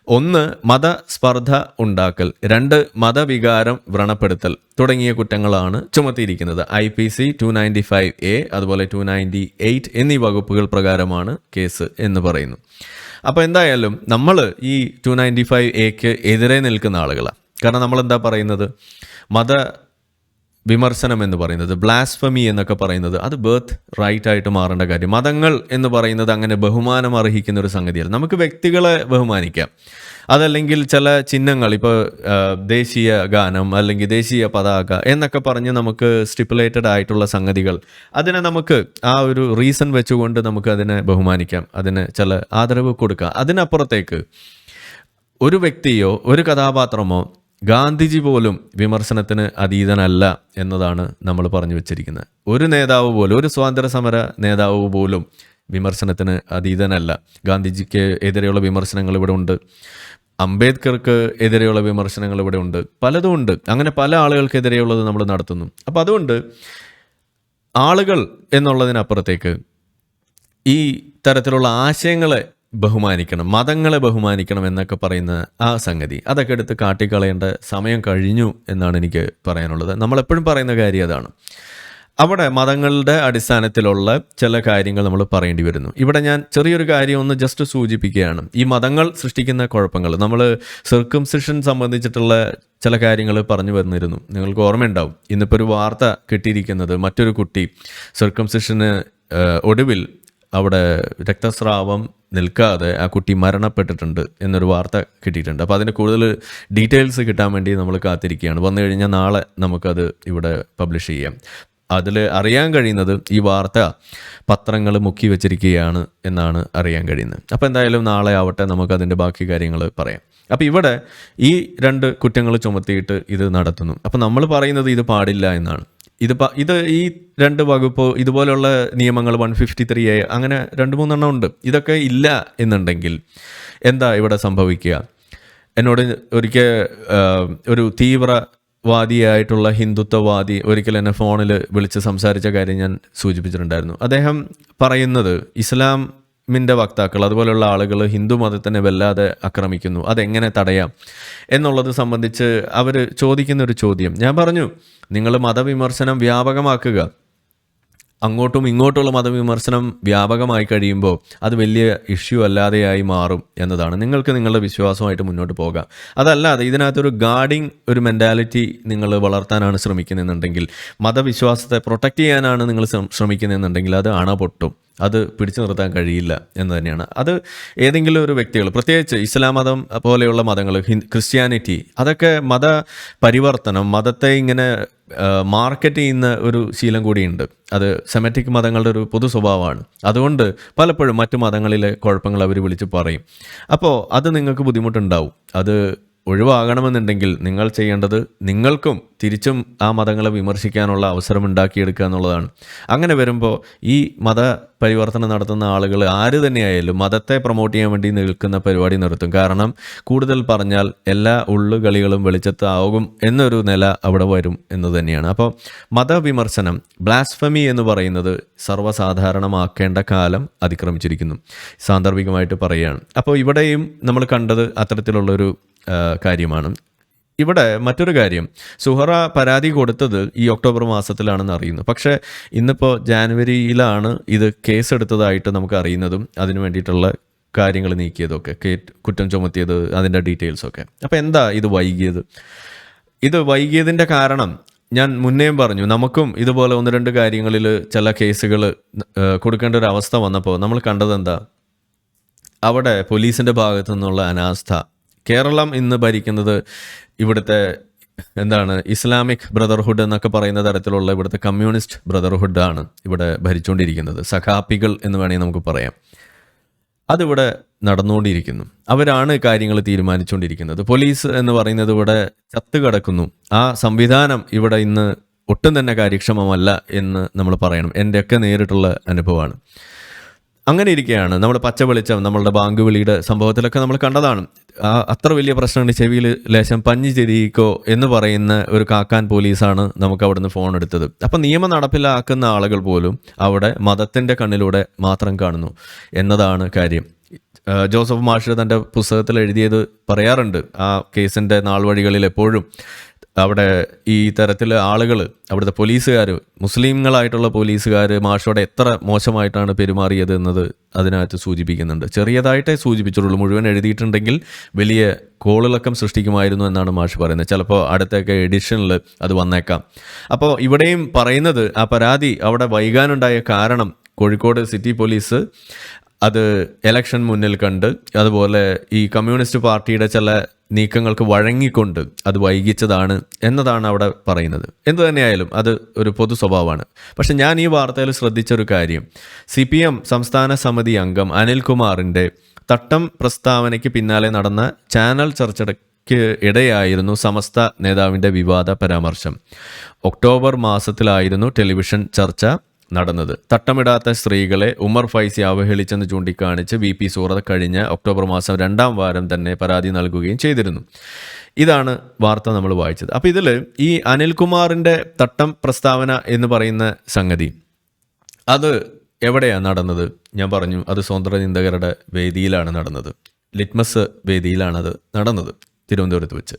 ഒന്ന് മതസ്പർദ്ധ ഉണ്ടാക്കൽ. രണ്ട് മതവികാരം വ്രണപ്പെടുത്തൽ തുടങ്ങിയ കുറ്റങ്ങളാണ് ചുമത്തിയിരിക്കുന്നത്. I P C two ninety five A അതുപോലെ ടു നയന്റി എയ്റ്റ് എന്നീ വകുപ്പുകൾ പ്രകാരമാണ് കേസ് എന്ന് പറയുന്നു. അപ്പോൾ എന്തായാലും നമ്മൾ ഈ ടു നയന്റി ഫൈവ് എക്ക് എതിരെ നിൽക്കുന്ന ആളുകളാണ് കാരണം നമ്മൾ എന്താ പറയുന്നത്? മത വിമർശനം എന്ന് പറയുന്നത് ബ്ലാസ്ഫമി എന്നൊക്കെ പറയുന്നത് അത് ബേർത്ത് റൈറ്റ് ആയിട്ട് മാറേണ്ട കാര്യം. മതങ്ങൾ എന്ന് പറയുന്നത് അങ്ങനെ ബഹുമാനം അർഹിക്കുന്ന ഒരു സംഗതിയല്ല. നമുക്ക് വ്യക്തികളെ ബഹുമാനിക്കാം. അതല്ലെങ്കിൽ ചില ചിഹ്നങ്ങൾ ഇപ്പോൾ ദേശീയ ഗാനം അല്ലെങ്കിൽ ദേശീയ പതാക എന്നൊക്കെ പറഞ്ഞ് നമുക്ക് സ്റ്റിപ്പുലേറ്റഡ് ആയിട്ടുള്ള സംഗതികൾ അതിനെ നമുക്ക് ആ ഒരു റീസൺ വെച്ചുകൊണ്ട് നമുക്ക് അതിനെ ബഹുമാനിക്കാം അതിന് ചില ആദരവ് കൊടുക്കാം. അതിനപ്പുറത്തേക്ക് ഒരു വ്യക്തിയോ ഒരു കഥാപാത്രമോ ഗാന്ധിജി പോലും വിമർശനത്തിന് അതീതനല്ല എന്നതാണ് നമ്മൾ പറഞ്ഞു വെച്ചിരിക്കുന്നത്. ഒരു നേതാവ് പോലും ഒരു സ്വാതന്ത്ര്യ സമര നേതാവ് പോലും വിമർശനത്തിന് അതീതനല്ല. ഗാന്ധിജിക്ക് എതിരെയുള്ള വിമർശനങ്ങൾ ഇവിടെ ഉണ്ട്. അംബേദ്കർക്ക് എതിരെയുള്ള വിമർശനങ്ങൾ ഇവിടെ ഉണ്ട്. പലതും ഉണ്ട്. അങ്ങനെ പല ആളുകൾക്കെതിരെയുള്ളത് നമ്മൾ നടത്തുന്നു. അപ്പോൾ അതുകൊണ്ട് ആളുകൾ എന്നുള്ളതിനപ്പുറത്തേക്ക് ഈ തരത്തിലുള്ള ആശയങ്ങളെ ബഹുമാനിക്കണം മതങ്ങളെ ബഹുമാനിക്കണം എന്നൊക്കെ പറയുന്ന ആ സംഗതി. അതൊക്കെ എടുത്ത് കാട്ടിക്കളയേണ്ട സമയം കഴിഞ്ഞു എന്നാണ് എനിക്ക് പറയാനുള്ളത്. നമ്മളെപ്പോഴും പറയുന്ന കാര്യം അതാണ്. അവിടെ മതങ്ങളുടെ അടിസ്ഥാനത്തിലുള്ള ചില കാര്യങ്ങൾ നമ്മൾ പറയേണ്ടി വരുന്നു. ഇവിടെ ഞാൻ ചെറിയൊരു കാര്യം ഒന്ന് ജസ്റ്റ് സൂചിപ്പിക്കുകയാണ്. ഈ മതങ്ങൾ സൃഷ്ടിക്കുന്ന കുഴപ്പങ്ങൾ. നമ്മൾ സർക്കംസിഷൻ സംബന്ധിച്ചിട്ടുള്ള ചില കാര്യങ്ങൾ പറഞ്ഞു വന്നിരുന്നു. നിങ്ങൾക്ക് ഓർമ്മയുണ്ടാവും. ഇന്നിപ്പോൾ ഒരു വാർത്ത കിട്ടിയിരിക്കുന്നത് മറ്റൊരു കുട്ടി സർക്കംസിഷന് ഒടുവിൽ അവിടെ രക്തസ്രാവം നിൽക്കാതെ ആ കുട്ടി മരണപ്പെട്ടിട്ടുണ്ട് എന്നൊരു വാർത്ത കിട്ടിയിട്ടുണ്ട്. അപ്പോൾ അതിന് കൂടുതൽ ഡീറ്റെയിൽസ് കിട്ടാൻ വേണ്ടി നമ്മൾ കാത്തിരിക്കുകയാണ്. വന്നു കഴിഞ്ഞാൽ നാളെ നമുക്കത് ഇവിടെ പബ്ലിഷ് ചെയ്യാം. അതിൽ അറിയാൻ കഴിയുന്നത് ഈ വാർത്ത പത്രങ്ങൾ മുക്കി വെച്ചിരിക്കുകയാണ് എന്നാണ് അറിയാൻ കഴിയുന്നത്. അപ്പോൾ എന്തായാലും നാളെ ആവട്ടെ നമുക്കതിന്റെ ബാക്കി കാര്യങ്ങൾ പറയാം. അപ്പോൾ ഇവിടെ ഈ രണ്ട് കുറ്റങ്ങൾ ചുമത്തിയിട്ട് ഇത് നടത്തുന്നു. അപ്പോൾ നമ്മൾ പറയുന്നത് ഇത് പാടില്ല എന്നാണ്. ഇത് ഇത് ഈ രണ്ട് വകുപ്പ് ഇതുപോലുള്ള നിയമങ്ങൾ വൺ ഫിഫ്റ്റി ത്രീ എ അങ്ങനെ രണ്ട് മൂന്നെണ്ണം ഉണ്ട്. ഇതൊക്കെ ഇല്ല എന്നുണ്ടെങ്കിൽ എന്താ ഇവിടെ സംഭവിക്കുക? എന്നോട് ഒരിക്കൽ ഒരു തീവ്രവാദിയായിട്ടുള്ള ഹിന്ദുത്വവാദി ഒരിക്കൽ എന്നെ ഫോണിൽ വിളിച്ച് സംസാരിച്ച കാര്യം ഞാൻ സൂചിപ്പിച്ചിട്ടുണ്ടായിരുന്നു. അദ്ദേഹം പറയുന്നത് ഇസ്ലാമിന്റെ വക്താക്കൾ അതുപോലെയുള്ള ആളുകൾ ഹിന്ദു മതത്തിനെ വല്ലാതെ ആക്രമിക്കുന്നു. അതെങ്ങനെ തടയാം എന്നുള്ളത് സംബന്ധിച്ച് അവർ ചോദിക്കുന്ന ഒരു ചോദ്യം. ഞാൻ പറഞ്ഞു നിങ്ങൾ മതവിമർശനം വ്യാപകമാക്കുക. അങ്ങോട്ടും ഇങ്ങോട്ടുള്ള മതവിമർശനം വ്യാപകമായി കഴിയുമ്പോൾ അത് വലിയ ഇഷ്യൂ അല്ലാതെയായി മാറും എന്നതാണ്. നിങ്ങൾക്ക് നിങ്ങളുടെ വിശ്വാസമായിട്ട് മുന്നോട്ട് പോകാം. അതല്ലാതെ ഇതിനകത്തൊരു ഗാർഡിങ് ഒരു മെന്റാലിറ്റി നിങ്ങൾ വളർത്താനാണ് ശ്രമിക്കുന്നതെന്നുണ്ടെങ്കിൽ മതവിശ്വാസത്തെ പ്രൊട്ടക്റ്റ് ചെയ്യാനാണ് നിങ്ങൾ ശ്രമ- ശ്രമിക്കുന്നതെന്നുണ്ടെങ്കിൽ അത് അണ പൊട്ടും അത് പിടിച്ചു നിർത്താൻ കഴിയില്ല എന്ന് തന്നെയാണ്. അത് ഏതെങ്കിലും ഒരു വ്യക്തികൾ പ്രത്യേകിച്ച് ഇസ്ലാം മതം പോലെയുള്ള മതങ്ങൾ ക്രിസ്ത്യാനിറ്റി അതൊക്കെ മത പരിവർത്തനം മതത്തെ ഇങ്ങനെ മാർക്കറ്റ് ചെയ്യുന്ന ഒരു ശീലം കൂടിയുണ്ട്. അത് സെമറ്റിക് മതങ്ങളുടെ ഒരു പൊതു സ്വഭാവമാണ്. അതുകൊണ്ട് പലപ്പോഴും മറ്റു മതങ്ങളിലെ കുഴപ്പങ്ങൾ അവർ വിളിച്ച് പറയും. അപ്പോൾ അത് നിങ്ങൾക്ക് ബുദ്ധിമുട്ടുണ്ടാവും. അത് ഒഴിവാകണമെന്നുണ്ടെങ്കിൽ നിങ്ങൾ ചെയ്യേണ്ടത് നിങ്ങൾക്കും തിരിച്ചും ആ മതങ്ങളെ വിമർശിക്കാനുള്ള അവസരം ഉണ്ടാക്കിയെടുക്കുക എന്നുള്ളതാണ്. അങ്ങനെ വരുമ്പോൾ ഈ മത പരിവർത്തനം നടത്തുന്ന ആളുകൾ ആര് തന്നെയായാലും മതത്തെ പ്രൊമോട്ട് ചെയ്യാൻ വേണ്ടി നിൽക്കുന്ന പരിപാടി നിർത്തും. കാരണം കൂടുതൽ പറഞ്ഞാൽ എല്ലാ ഉള്ളുകളികളും വെളിച്ചത്താവും എന്നൊരു നില അവിടെ വരും എന്ന് തന്നെയാണ്. അപ്പോൾ മതവിമർശനം ബ്ലാസ്ഫമി എന്ന് പറയുന്നത് സർവസാധാരണമാക്കേണ്ട കാലം അതിക്രമിച്ചിരിക്കുന്നു. സാന്ദർഭികമായിട്ട് പറയുകയാണ്. അപ്പോൾ ഇവിടെയും നമ്മൾ കണ്ടത് അത്തരത്തിലുള്ളൊരു കാര്യമാണ്. ഇവിടെ മറ്റൊരു കാര്യം. സുഹറ പരാതി കൊടുത്തത് ഈ ഒക്ടോബർ മാസത്തിലാണെന്ന് അറിയുന്നു. പക്ഷേ ഇന്നിപ്പോൾ ജാനുവരിയിലാണ് ഇത് കേസെടുത്തതായിട്ട് നമുക്ക് അറിയുന്നതും അതിനു വേണ്ടിയിട്ടുള്ള കാര്യങ്ങൾ നീക്കിയതൊക്കെ കുറ്റം ചുമത്തിയത് അതിന്റെ ഡീറ്റെയിൽസൊക്കെ. അപ്പോൾ എന്താ ഇത് വൈകിയത്? ഇത് വൈകിയതിന്റെ കാരണം ഞാൻ മുന്നേയും പറഞ്ഞു നമുക്കും ഇതുപോലെ ഒന്ന് രണ്ട് കാര്യങ്ങളിൽ ചില കേസുകൾ കൊടുക്കേണ്ട ഒരു അവസ്ഥ വന്നപ്പോൾ നമ്മൾ കണ്ടത് എന്താ അവിടെ പോലീസിന്റെ ഭാഗത്തു നിന്നുള്ള അനാസ്ഥ. കേരളം ഇന്ന് ഭരിക്കുന്നത് ഇവിടുത്തെ എന്താണ്? ഇസ്ലാമിക് ബ്രദർഹുഡ് എന്നൊക്കെ പറയുന്ന തരത്തിലുള്ള ഇവിടുത്തെ കമ്മ്യൂണിസ്റ്റ് ബ്രദർഹുഡ് ആണ് ഇവിടെ ഭരിച്ചുകൊണ്ടിരിക്കുന്നത് സഖാപ്പികൾ എന്ന് വേണമെങ്കിൽ നമുക്ക് പറയാം. അതിവിടെ നടന്നുകൊണ്ടിരിക്കുന്നു. അവരാണ് കാര്യങ്ങൾ തീരുമാനിച്ചുകൊണ്ടിരിക്കുന്നത് പോലീസ് എന്ന് പറയുന്നത് ഇവിടെ ചത്തുകിടക്കുന്നു ആ സംവിധാനം ഇവിടെ ഇന്ന് ഒട്ടും തന്നെ കാര്യക്ഷമമല്ല എന്ന് നമ്മൾ പറയണം. എന്റെയൊക്കെ നേരിട്ടുള്ള അനുഭവമാണ്. അങ്ങനെ ഇരിക്കുകയാണ് നമ്മൾ പച്ച വെളിച്ചം നമ്മളുടെ ബാങ്ക് വിളിയുടെ സംഭവത്തിലൊക്കെ നമ്മൾ കണ്ടതാണ്. അത്ര വലിയ പ്രശ്നമുണ്ട്. ചെവിയിൽ ലേശം പഞ്ഞി ചെരിയിക്കോ എന്ന് പറയുന്ന ഒരു കാക്കാൻ പോലീസാണ് നമുക്ക് അവിടുന്ന് ഫോൺ എടുത്തത്. അപ്പം നിയമം നടപ്പിലാക്കുന്ന ആളുകൾ പോലും അവിടെ മതത്തിന്റെ കണ്ണിലൂടെ മാത്രം കാണുന്നു എന്നതാണ് കാര്യം. ജോസഫ് മാഷ് തന്റെ പുസ്തകത്തിൽ എഴുതിയത് പറയാറുണ്ട്. ആ കേസിന്റെ നാൾ വഴികളിൽ എപ്പോഴും അവിടെ ഈ തരത്തിൽ ആളുകൾ അവിടുത്തെ പോലീസുകാർ മുസ്ലിങ്ങളായിട്ടുള്ള പോലീസുകാർ മാഷോടെ എത്ര മോശമായിട്ടാണ് പെരുമാറിയത് എന്നത് അതിനകത്ത് സൂചിപ്പിക്കുന്നുണ്ട്. ചെറിയതായിട്ടേ സൂചിപ്പിച്ചിട്ടുള്ളൂ. മുഴുവൻ എഴുതിയിട്ടുണ്ടെങ്കിൽ വലിയ കോളിളക്കം സൃഷ്ടിക്കുമായിരുന്നു എന്നാണ് മാഷ് പറയുന്നത്. ചിലപ്പോൾ അടുത്തൊക്കെ എഡിഷനിൽ അത് വന്നേക്കാം. അപ്പോൾ ഇവിടെയും പറയുന്നത് ആ പരാതി അവിടെ വൈകാനുണ്ടായ കാരണം കോഴിക്കോട് സിറ്റി പോലീസ് അത് എലക്ഷൻ മുന്നിൽ കണ്ട് അതുപോലെ ഈ കമ്മ്യൂണിസ്റ്റ് പാർട്ടിയുടെ ചില നീക്കങ്ങൾക്ക് വഴങ്ങിക്കൊണ്ട് അത് വൈകിച്ചതാണ് എന്നതാണ് അവിടെ പറയുന്നത്. എന്തു തന്നെയായാലും അത് ഒരു പൊതു സ്വഭാവമാണ്. പക്ഷെ ഞാൻ ഈ വാർത്തയിൽ ശ്രദ്ധിച്ചൊരു കാര്യം. സി പി എം സംസ്ഥാന സമിതി അംഗം അനിൽകുമാറിന്റെ തട്ടം പ്രസ്താവനയ്ക്ക് പിന്നാലെ നടന്ന ചാനൽ ചർച്ചയ്ക്ക് ഇടയായിരുന്നു സമസ്ത നേതാവിന്റെ വിവാദ പരാമർശം. ഒക്ടോബർ മാസത്തിലായിരുന്നു ടെലിവിഷൻ ചർച്ച. നടന്നത്. തട്ടമിടാത്ത സ്ത്രീകളെ ഉമർ ഫൈസി അവഹേളിച്ചെന്ന് ചൂണ്ടിക്കാണിച്ച് വി പി സൂറത്ത് കഴിഞ്ഞ ഒക്ടോബർ മാസം രണ്ടാം വാരം തന്നെ പരാതി നൽകുകയും ചെയ്തിരുന്നു. ഇതാണ് വാർത്ത നമ്മൾ വായിച്ചത്. അപ്പോൾ ഇതിൽ ഈ അനിൽകുമാറിന്റെ തട്ടം പ്രസ്താവന എന്ന് പറയുന്ന സംഗതി അത് എവിടെയാണ് നടന്നത്? ഞാൻ പറഞ്ഞു അത് സ്വതന്ത്ര ചിന്തകരുടെ വേദിയിലാണ് നടന്നത്. ലിറ്റ്മസ് വേദിയിലാണത് നടന്നത് തിരുവനന്തപുരത്ത് വെച്ച്.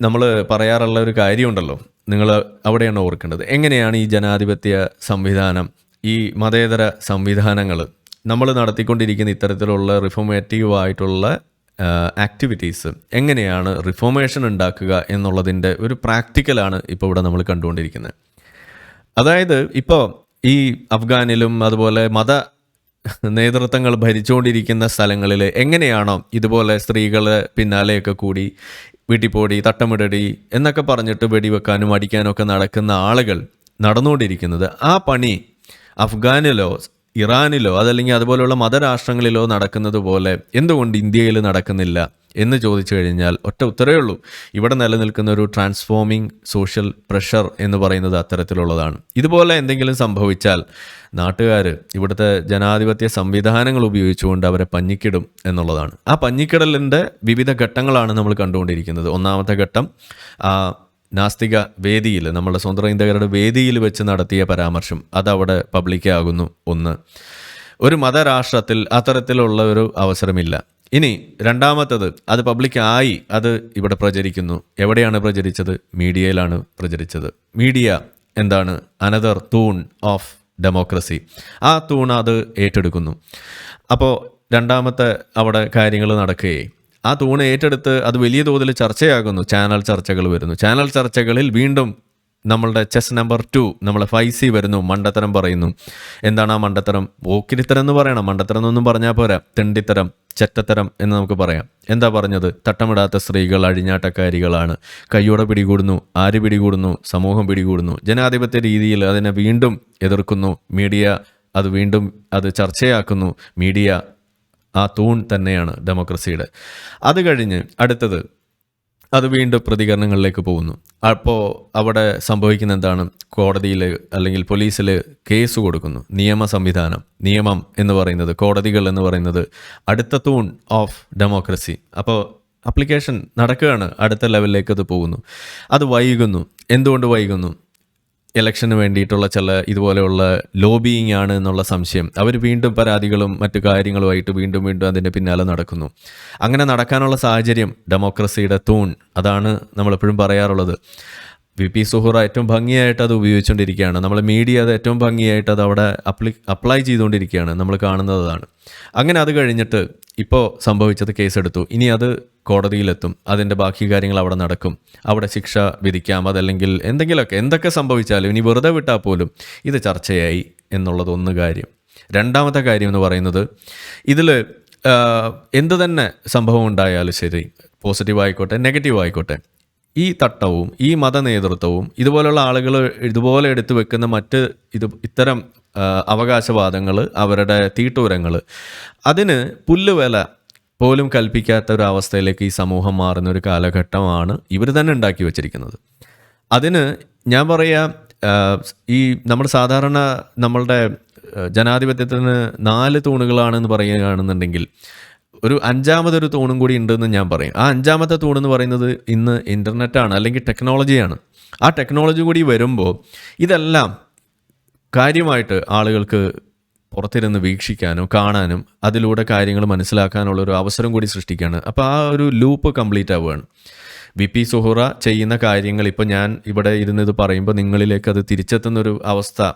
നമ്മൾ പറയാറുള്ള ഒരു കാര്യമുണ്ടല്ലോ നിങ്ങൾ അവിടെയാണ് ഓർക്കേണ്ടത്. എങ്ങനെയാണ് ഈ ജനാധിപത്യ സംവിധാനം ഈ മതേതര സംവിധാനങ്ങൾ നമ്മൾ നടത്തിക്കൊണ്ടിരിക്കുന്ന ഇത്തരത്തിലുള്ള റിഫോമേറ്റീവ് ആയിട്ടുള്ള ആക്ടിവിറ്റീസ് എങ്ങനെയാണ് റിഫോമേഷൻ ഉണ്ടാക്കുക എന്നുള്ളതിന്റെ ഒരു പ്രാക്ടിക്കലാണ് ഇപ്പോൾ ഇവിടെ നമ്മൾ കണ്ടുകൊണ്ടിരിക്കുന്നത്. അതായത് ഇപ്പോൾ ഈ അഫ്ഗാനിലും അതുപോലെ മത നേതൃത്വങ്ങൾ ഭരിച്ചുകൊണ്ടിരിക്കുന്ന സ്ഥലങ്ങളിൽ എങ്ങനെയാണോ ഇതുപോലെ സ്ത്രീകളെ പിന്നാലെയൊക്കെ കൂടി വീട്ടിൽ പോടി തട്ടമിടടി എന്നൊക്കെ പറഞ്ഞിട്ട് വെടിവെക്കാനും അടിക്കാനും ഒക്കെ നടക്കുന്ന ആളുകൾ നടന്നുകൊണ്ടിരിക്കുന്നത്. ആ പണി അഫ്ഗാനിലോ ഇറാനിലോ അതല്ലെങ്കിൽ അതുപോലെയുള്ള മതരാഷ്ട്രങ്ങളിലോ നടക്കുന്നത് പോലെ എന്തുകൊണ്ട് ഇന്ത്യയിൽ നടക്കുന്നില്ല എന്ന് ചോദിച്ചു കഴിഞ്ഞാൽ ഒറ്റ ഉത്തരവേ ഉള്ളൂ. ഇവിടെ നിലനിൽക്കുന്ന ഒരു ട്രാൻസ്ഫോമിംഗ് സോഷ്യൽ പ്രഷർ എന്ന് പറയുന്നത് അത്തരത്തിലുള്ളതാണ്. ഇതുപോലെ എന്തെങ്കിലും സംഭവിച്ചാൽ നാട്ടുകാർ ഇവിടുത്തെ ജനാധിപത്യ സംവിധാനങ്ങൾ ഉപയോഗിച്ചുകൊണ്ട് അവരെ പഞ്ഞിക്കിടും എന്നുള്ളതാണ്. ആ പഞ്ഞിക്കിടലിന്റെ വിവിധ ഘട്ടങ്ങളാണ് നമ്മൾ കണ്ടുകൊണ്ടിരിക്കുന്നത്. ഒന്നാമത്തെ ഘട്ടം നാസ്തിക വേദിയിൽ നമ്മുടെ സ്വന്തം ഇന്ത്യക്കാരുടെ വേദിയിൽ വെച്ച് നടത്തിയ പരാമർശം അതവിടെ പബ്ലിക്കാകുന്നു ഒന്ന്. ഒരു മതരാഷ്ട്രത്തിൽ അത്തരത്തിലുള്ള ഒരു അവസരമില്ല. ഇനി രണ്ടാമത്തത് അത് പബ്ലിക്കായി അത് ഇവിടെ പ്രചരിക്കുന്നു. എവിടെയാണ് പ്രചരിച്ചത്? മീഡിയയിലാണ് പ്രചരിച്ചത്. മീഡിയ എന്താണ്? അനദർ തൂൺ ഓഫ് ഡെമോക്രസി ആ തൂൺ അത് ഏറ്റെടുക്കുന്നു. അപ്പോൾ രണ്ടാമത്തെ അവിടെ കാര്യങ്ങൾ നടക്കുകയെ. ആ തൂണ് ഏറ്റെടുത്ത് അത് വലിയ തോതിൽ ചർച്ചയാകുന്നു. ചാനൽ ചർച്ചകൾ വരുന്നു. ചാനൽ ചർച്ചകളിൽ വീണ്ടും നമ്മളുടെ ചെസ് നമ്പർ ടു നമ്മളെ ഫൈവ് സി വരുന്നു മണ്ടത്തരം പറയുന്നു. എന്താണ് ആ മണ്ടത്തരം? ഓക്കിരിത്തരം എന്ന് പറയണം. മണ്ടത്തരം എന്നൊന്നും പറഞ്ഞാൽ പോരാ. തെണ്ടിത്തരം ചെറ്റത്തരം എന്ന് നമുക്ക് പറയാം. എന്താ പറഞ്ഞത്? തട്ടമിടാത്ത സ്ത്രീകൾ അഴിഞ്ഞാട്ടക്കാരികളാണ്. കയ്യോടെ പിടികൂടുന്നു ആര് പിടികൂടുന്നു? സമൂഹം പിടികൂടുന്നു. ജനാധിപത്യ രീതിയിൽ അതിനെ വീണ്ടും എതിർക്കുന്നു. മീഡിയ അത് വീണ്ടും അത് ചർച്ചയാക്കുന്നു. മീഡിയ ആ തൂൺ തന്നെയാണ് ഡെമോക്രസിയുടെ. അത് കഴിഞ്ഞ് അടുത്തത് അത് വീണ്ടും പ്രതികരണങ്ങളിലേക്ക് പോകുന്നു. അപ്പോൾ അവിടെ സംഭവിക്കുന്ന എന്താണ്? കോടതിയിൽ അല്ലെങ്കിൽ പോലീസിൽ കേസ് കൊടുക്കുന്നു. നിയമ സംവിധാനം നിയമം എന്ന് പറയുന്നത് കോടതികൾ എന്ന് പറയുന്നത് അടുത്ത തൂൺ ഓഫ് ഡെമോക്രസി അപ്പോൾ അപ്ലിക്കേഷൻ നടക്കുകയാണ്. അടുത്ത ലെവലിലേക്ക് അത് പോകുന്നു. അത് വൈകുന്നു. എന്തുകൊണ്ട് വൈകുന്നു? ഇലക്ഷന് വേണ്ടിയിട്ടുള്ള ചില ഇതുപോലെയുള്ള ലോബിയിങ് ആണ് എന്നുള്ള സംശയം. അവർ വീണ്ടും പരാതികളും മറ്റു കാര്യങ്ങളുമായിട്ട് വീണ്ടും വീണ്ടും അതിന്റെ പിന്നാലെ നടക്കുന്നു. അങ്ങനെ നടക്കാനുള്ള സാഹചര്യം ഡെമോക്രസിയുടെ തൂൺ. അതാണ് നമ്മളെപ്പോഴും പറയാറുള്ളത്. വി പി സുഹുറ ഏറ്റവും ഭംഗിയായിട്ട് അത് ഉപയോഗിച്ചുകൊണ്ടിരിക്കുകയാണ്. നമ്മൾ മീഡിയ അത് ഏറ്റവും ഭംഗിയായിട്ട് അത് അവിടെ അപ്ലി അപ്ലൈ ചെയ്തുകൊണ്ടിരിക്കുകയാണ്. നമ്മൾ കാണുന്നതാണ് അങ്ങനെ അത് കഴിഞ്ഞിട്ട് ഇപ്പോൾ സംഭവിച്ചത് കേസെടുത്തു. ഇനി അത് കോടതിയിലെത്തും. അതിന്റെ ബാക്കി കാര്യങ്ങൾ അവിടെ നടക്കും. അവിടെ ശിക്ഷ വിധിക്കാം. അതല്ലെങ്കിൽ എന്തെങ്കിലുമൊക്കെ എന്തൊക്കെ സംഭവിച്ചാലും ഇനി വെറുതെ വിട്ടാൽ പോലും ഇത് ചർച്ചയായി എന്നുള്ളത് ഒന്ന് കാര്യം. രണ്ടാമത്തെ കാര്യം എന്ന് പറയുന്നത് ഇതിൽ എന്ത് തന്നെ സംഭവം ഉണ്ടായാലും ശരി പോസിറ്റീവ് ആയിക്കോട്ടെ നെഗറ്റീവ് ആയിക്കോട്ടെ ഈ തട്ടവും ഈ മത നേതൃത്വവും ഇതുപോലുള്ള ആളുകൾ ഇതുപോലെ എടുത്തു വെക്കുന്ന മറ്റ് ഇത് ഇത്തരം അവകാശവാദങ്ങൾ അവരുടെ തീട്ടൂരങ്ങൾ അതിന് പുല്ലുവില പോലും കൽപ്പിക്കാത്ത ഒരു അവസ്ഥയിലേക്ക് ഈ സമൂഹം മാറുന്ന ഒരു കാലഘട്ടമാണ് ഇവർ തന്നെ ഉണ്ടാക്കി വച്ചിരിക്കുന്നത്. അതിന് ഞാൻ പറയാം ഈ നമ്മൾ സാധാരണ നമ്മളുടെ ജനാധിപത്യത്തിന് നാല് തൂണുകളാണെന്ന് പറയുകയാണെന്നുണ്ടെങ്കിൽ ഒരു അഞ്ചാമതൊരു തൂണും കൂടി ഉണ്ടെന്ന് ഞാൻ പറയും. ആ അഞ്ചാമത്തെ തൂണെന്ന് പറയുന്നത് ഇന്ന് ഇന്റർനെറ്റാണ് അല്ലെങ്കിൽ ടെക്നോളജിയാണ് ആ ടെക്നോളജി കൂടി വരുമ്പോൾ ഇതെല്ലാം കാര്യമായിട്ട് ആളുകൾക്ക് പുറത്തിരുന്ന് വീക്ഷിക്കാനും കാണാനും അതിലൂടെ കാര്യങ്ങൾ മനസ്സിലാക്കാനുള്ള ഒരു അവസരം കൂടി സൃഷ്ടിക്കുകയാണ്. അപ്പോൾ ആ ഒരു ലൂപ്പ് കംപ്ലീറ്റ് ആവുകയാണ്. വി പി സുഹുറ ചെയ്യുന്ന കാര്യങ്ങൾ ഇപ്പോൾ ഞാൻ ഇവിടെ ഇരുന്ന് ഇത് പറയുമ്പോൾ നിങ്ങളിലേക്ക് അത് തിരിച്ചെത്തുന്നൊരു അവസ്ഥ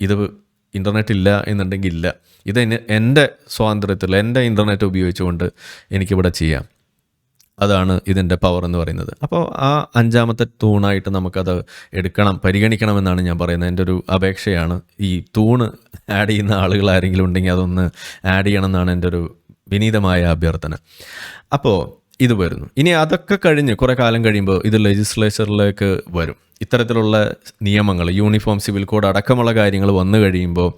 ഇത് ഇന്റർനെറ്റ് ഇല്ല എന്നുണ്ടെങ്കിൽ ഇല്ല. ഇത് എന്റെ സ്വാതന്ത്ര്യത്തിൽ എന്റെ ഇന്റർനെറ്റ് ഉപയോഗിച്ചുകൊണ്ട് എനിക്കിവിടെ ചെയ്യാം. അതാണ് ഇതിന്റെ പവർ എന്ന് പറയുന്നത്. അപ്പോൾ ആ അഞ്ചാമത്തെ തൂണായിട്ട് നമുക്കത് എടുക്കണം പരിഗണിക്കണമെന്നാണ് ഞാൻ പറയുന്നത്. എന്റെ ഒരു അപേക്ഷയാണ്. ഈ തൂണ് ആഡ് ചെയ്യുന്ന ആളുകൾ ആരെങ്കിലും ഉണ്ടെങ്കിൽ അതൊന്ന് ആഡ് ചെയ്യണം എന്നാണ് എന്റെ ഒരു വിനീതമായ അഭ്യർത്ഥന. അപ്പോൾ ഇത് വരുന്നു. ഇനി അതൊക്കെ കഴിഞ്ഞ് കുറേ കാലം കഴിയുമ്പോൾ ഇത് ലെജിസ്ലേച്ചറിലേക്ക് വരും. ഇത്തരത്തിലുള്ള നിയമങ്ങൾ യൂണിഫോം സിവിൽ കോഡ് അടക്കമുള്ള കാര്യങ്ങൾ വന്നു കഴിയുമ്പോൾ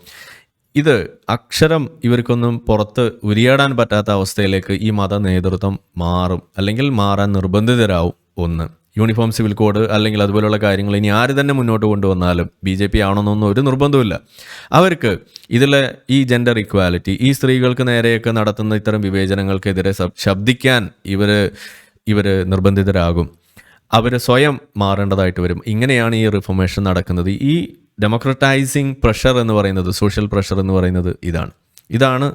ഇത് അക്ഷരം ഇവർക്കൊന്നും പുറത്ത് ഉരിയാടാൻ പറ്റാത്ത അവസ്ഥയിലേക്ക് ഈ മത നേതൃത്വം മാറും അല്ലെങ്കിൽ മാറാൻ നിർബന്ധിതരാവും ഒന്ന്. യൂണിഫോം സിവിൽ കോഡ് അല്ലെങ്കിൽ അതുപോലെയുള്ള കാര്യങ്ങൾ ഇനി ആര് തന്നെ മുന്നോട്ട് കൊണ്ടുവന്നാലും ബി ജെ പി ആവണമെന്നൊന്നും ഒരു നിർബന്ധമില്ല അവർക്ക് ഇതിലെ ഈ ജെൻഡർ ഇക്വാലിറ്റി ഈ സ്ത്രീകൾക്ക് നേരെയൊക്കെ നടത്തുന്ന ഇത്തരം വിവേചനങ്ങൾക്കെതിരെ ശബ്ദിക്കാൻ ഇവർ ഇവർ നിർബന്ധിതരാകും. അവർ സ്വയം മാറേണ്ടതായിട്ട് വരും. ഇങ്ങനെയാണ് ഈ റിഫോർമേഷൻ നടക്കുന്നത്. ഈ ഡെമോക്രറ്റൈസിങ് പ്രഷർ എന്ന് പറയുന്നത് സോഷ്യൽ പ്രഷർ എന്ന് പറയുന്നത് ഇതാണ്. ഇതാണ്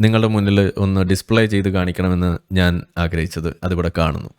നിങ്ങളുടെ മുന്നിൽ ഒന്ന് ഡിസ്പ്ലേ ചെയ്ത് കാണിക്കണമെന്ന് ഞാൻ ആഗ്രഹിച്ചത്. അതിവിടെ കാണുന്നു.